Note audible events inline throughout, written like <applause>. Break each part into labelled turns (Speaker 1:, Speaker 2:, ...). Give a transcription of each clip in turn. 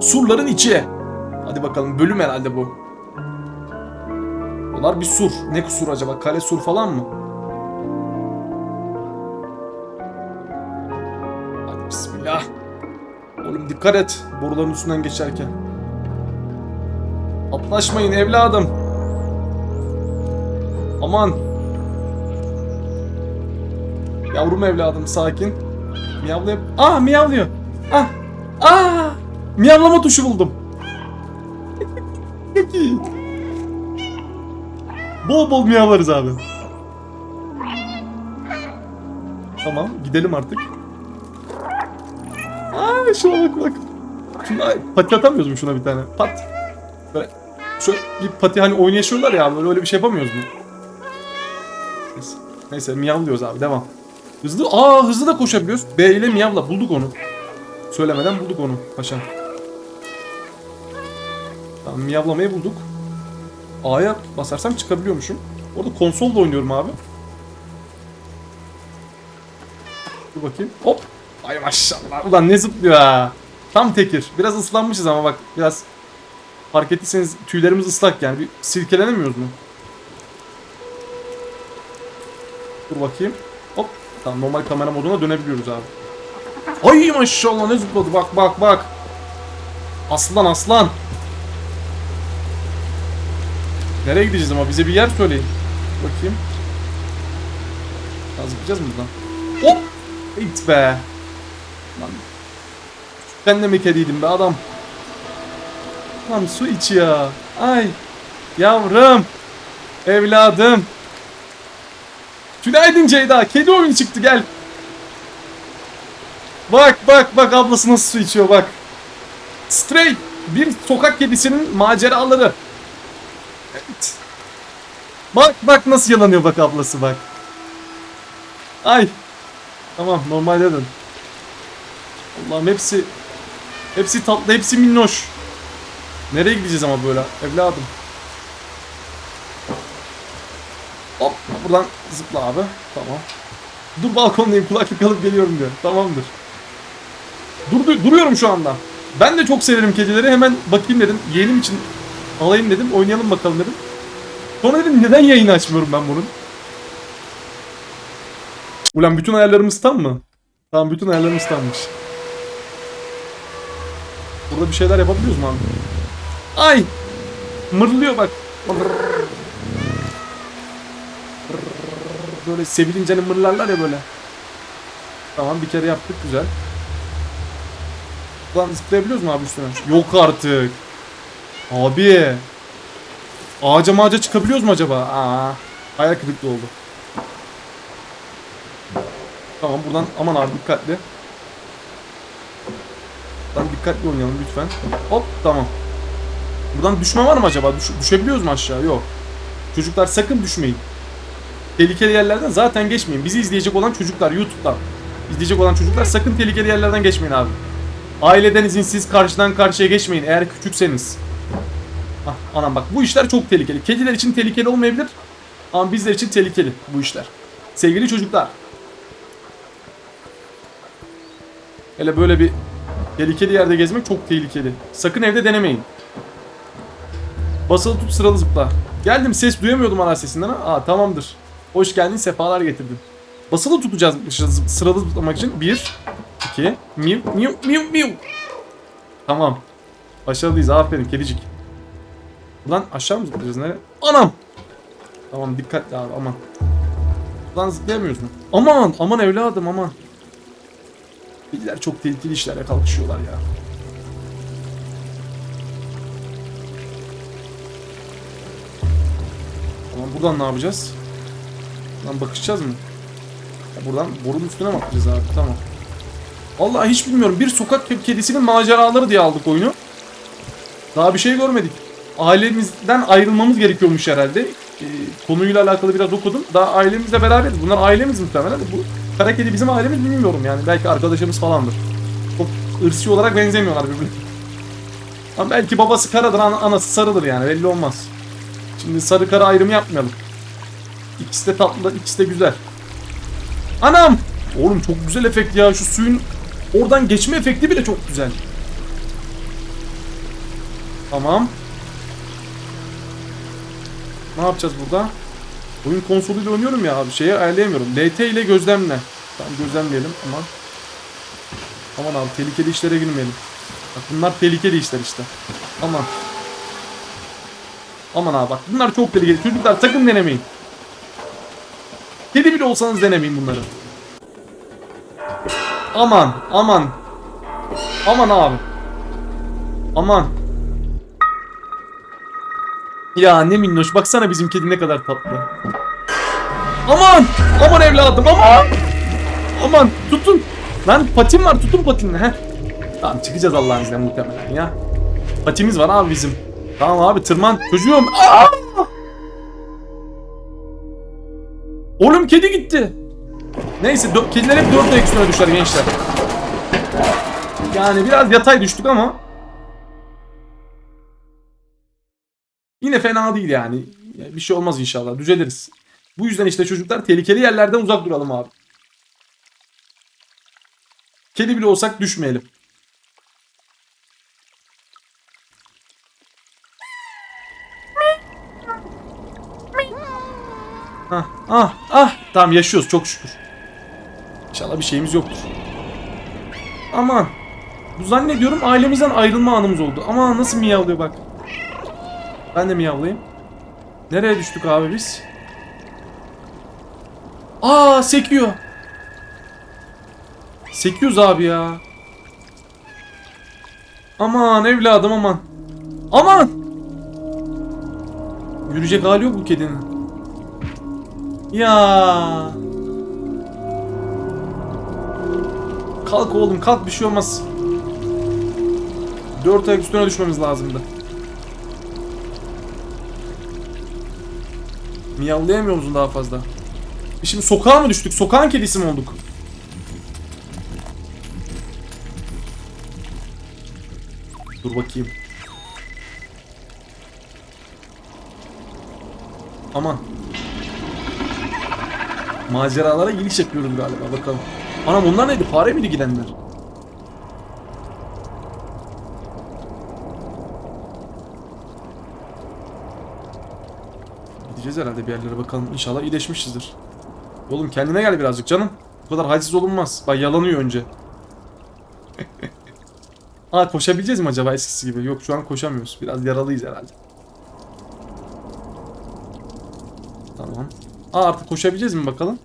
Speaker 1: Surların içi. Hadi bakalım bölüm herhalde bu. Bunlar bir sur. Ne sur acaba? Kale sur falan mı? Hadi bismillah. Oğlum dikkat et boruların üstünden geçerken. Atlaşmayın evladım. Aman. Yavrum evladım sakin. Miyavlıyor. Ah miyavlıyor. Ah. Miyavlama tuşu buldum. Çok iyi. Bol bol miyavlarız abi. Tamam gidelim artık. Aa şuna bak bak. Şuna pati atamıyoruz mu şuna bir tane? Pat. Böyle şöyle bir pati hani oynayışıyorlar ya böyle öyle bir şey yapamıyoruz mu? Neyse, Neyse miyavlıyoruz abi devam. Hızlı aa hızlı da koşabiliyoruz. B ile miyavla bulduk onu. Söylemeden bulduk onu paşa. Tamam miyavlamayı bulduk. A'ya basarsam çıkabiliyormuşum. Orada konsolla oynuyorum abi. Dur bakayım. Hop. Ay maşallah. Ulan ne zıplıyor ha. Tam tekir. Biraz ıslanmışız ama bak biraz fark ettiyseniz tüylerimiz ıslak yani. Bir silkelenemiyoruz mu? Dur bakayım. Hop. Tamam normal kamera moduna dönebiliyoruz abi. Ay maşallah ne zıpladı bak bak bak. Aslan aslan. Nereye gideceğiz ama bize bir yer söyleyin. Bakayım. Ya zıplayacağız mı buradan? Hop! It be. Lan. Ben de mi kediydim be adam? Lan su iç ya. Ay. Yavrum. Evladım. Günaydın Ceyda. Kedi oyunu çıktı gel. Bak bak bak ablası nasıl su içiyor bak. Stray. Bir sokak kedisinin maceraları. Evet. Bak bak nasıl yalanıyor bak ablası bak. Ay. Tamam normalde dön. Allah'ım hepsi hepsi tatlı hepsi minnoş. Nereye gideceğiz ama böyle evladım. Hop buradan zıpla abi. Tamam. Dur balkondayım kulaklık alıp geliyorum diyor. Tamamdır. Dur, dur- duruyorum şu anda. Ben de çok severim kedileri. Hemen bakayım dedim. Yeğenim için alayım dedim. Oynayalım bakalım dedim. Sonra dedim neden yayını açmıyorum ben bunun? Ulan bütün ayarlarımız tam mı? Tamam bütün ayarlarımız tammış. Burada bir şeyler yapabiliyoruz mu abi? Ay! Mırlıyor bak. Böyle sevilince hani mırlarlar ya böyle. Tamam bir kere yaptık güzel. Ulan zıplayabiliyoruz mu abi üstüne? Yok artık. Abi. Ağaca mağaca çıkabiliyoruz mu acaba? Aa, hayal kırıklığı oldu. Tamam buradan aman abi dikkatli. Buradan dikkatli oynayalım lütfen. Hop tamam. Buradan düşme var mı acaba? Düş- düşebiliyoruz mu aşağı? Yok. Çocuklar sakın düşmeyin. Tehlikeli yerlerden zaten geçmeyin. Bizi izleyecek olan çocuklar YouTube'dan izleyecek olan çocuklar sakın tehlikeli yerlerden geçmeyin abi. Aileden izinsiz karşıdan karşıya geçmeyin eğer küçükseniz. Ah, anam bak bu işler çok tehlikeli. Kediler için tehlikeli olmayabilir ama bizler için tehlikeli bu işler. Sevgili çocuklar. Hele böyle bir tehlikeli yerde gezmek çok tehlikeli. Sakın evde denemeyin. Basılı tut sıralı zıpla. Geldim ses duyamıyordum ana sesinden. ha. Aa tamamdır. Hoş geldin sefalar getirdin. Basılı tutacağız sıralı zıplamak için. 1 2 miu miu miu miu. Tamam. Başarılıyız aferin kedicik. Ulan aşağı mı zıplayacağız nereye? Anam! Tamam dikkatli abi aman. Ulan zıplayamıyoruz mu? Aman aman evladım aman. Kediler çok tehlikeli işlerle kalkışıyorlar ya. Tamam buradan ne yapacağız? Buradan bakışacağız mı? Ya buradan borunun üstüne mi atlayacağız abi? Tamam. Vallahi hiç bilmiyorum. Bir sokak kedisinin maceraları diye aldık oyunu. Daha bir şey görmedik. Ailemizden ayrılmamız gerekiyormuş herhalde. Ee, konuyla alakalı biraz okudum. Daha ailemizle beraberiz. Bunlar ailemiz muhtemelen. Bu kara kedi bizim ailemiz bilmiyorum yani. Belki arkadaşımız falandır. Çok ırsi olarak benzemiyorlar birbirine. Ama belki babası karadır, an- anası sarıdır yani belli olmaz. Şimdi sarı kara ayrımı yapmayalım. İkisi de tatlı, ikisi de güzel. Anam! Oğlum çok güzel efekt ya. Şu suyun oradan geçme efekti bile çok güzel. Tamam. Ne yapacağız burada? Oyun konsoluyla oynuyorum ya abi. Şeyi ayarlayamıyorum. LT ile gözlemle. Tamam gözlemleyelim. Aman. Aman abi tehlikeli işlere girmeyelim. Bak bunlar tehlikeli işler işte. Aman. Aman abi bak bunlar çok tehlikeli. Çocuklar sakın denemeyin. Kedi bile olsanız denemeyin bunları. Aman aman. Aman abi. Aman. Ya ne minnoş. Baksana bizim kedi ne kadar tatlı. Aman! Aman evladım aman! Aman tutun. Lan patim var tutun patinle he. Tamam çıkacağız Allah'ın izniyle muhtemelen ya. Patimiz var abi bizim. Tamam abi tırman. Çocuğum. Aa! Oğlum kedi gitti. Neyse kediler hep dört ayak üstüne düşer gençler. Yani biraz yatay düştük ama. Yine fena değil yani. Ya Bir şey olmaz inşallah. Düzeliriz. Bu yüzden işte çocuklar tehlikeli yerlerden uzak duralım abi. Kedi bile olsak düşmeyelim. Ah ah ah. Tamam yaşıyoruz çok şükür. İnşallah bir şeyimiz yoktur. Aman. Bu zannediyorum ailemizden ayrılma anımız oldu. Ama nasıl miyavlıyor bak. Ben de miyavlayayım. Nereye düştük abi biz? Aa sekiyor. Sekiyoruz abi ya. Aman evladım aman. Aman. Yürüyecek hali yok bu kedinin. Ya. Kalk oğlum kalk bir şey olmaz. Dört ayak üstüne düşmemiz lazımdı. Miyavlayamıyor musun daha fazla? E Şimdi sokağa mı düştük? Sokağın kedisi mi olduk? Dur bakayım. Aman. Maceralara giriş yapıyoruz galiba bakalım. Anam onlar neydi? Fare miydi gidenler? Gideceğiz herhalde bir yerlere bakalım. İnşallah iyileşmişizdir. Oğlum kendine gel birazcık canım. Bu kadar halsiz olunmaz. Bak yalanıyor önce. <laughs> Aa koşabileceğiz mi acaba eskisi gibi? Yok şu an koşamıyoruz. Biraz yaralıyız herhalde. Tamam. Aa artık koşabileceğiz mi bakalım?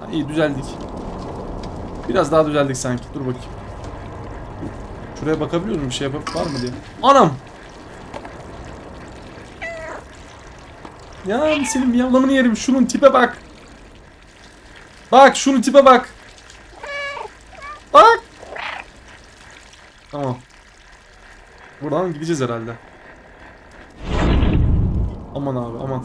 Speaker 1: Ha, iyi düzeldik. Biraz daha düzeldik sanki. Dur bakayım. Şuraya bakabiliyor muyum? Bir şey yapıp var mı diye. Anam! Ya senin miyavlamanı yerim. Şunun tipe bak. Bak şunun tipe bak. Bak. Tamam. Buradan gideceğiz herhalde. Aman abi aman.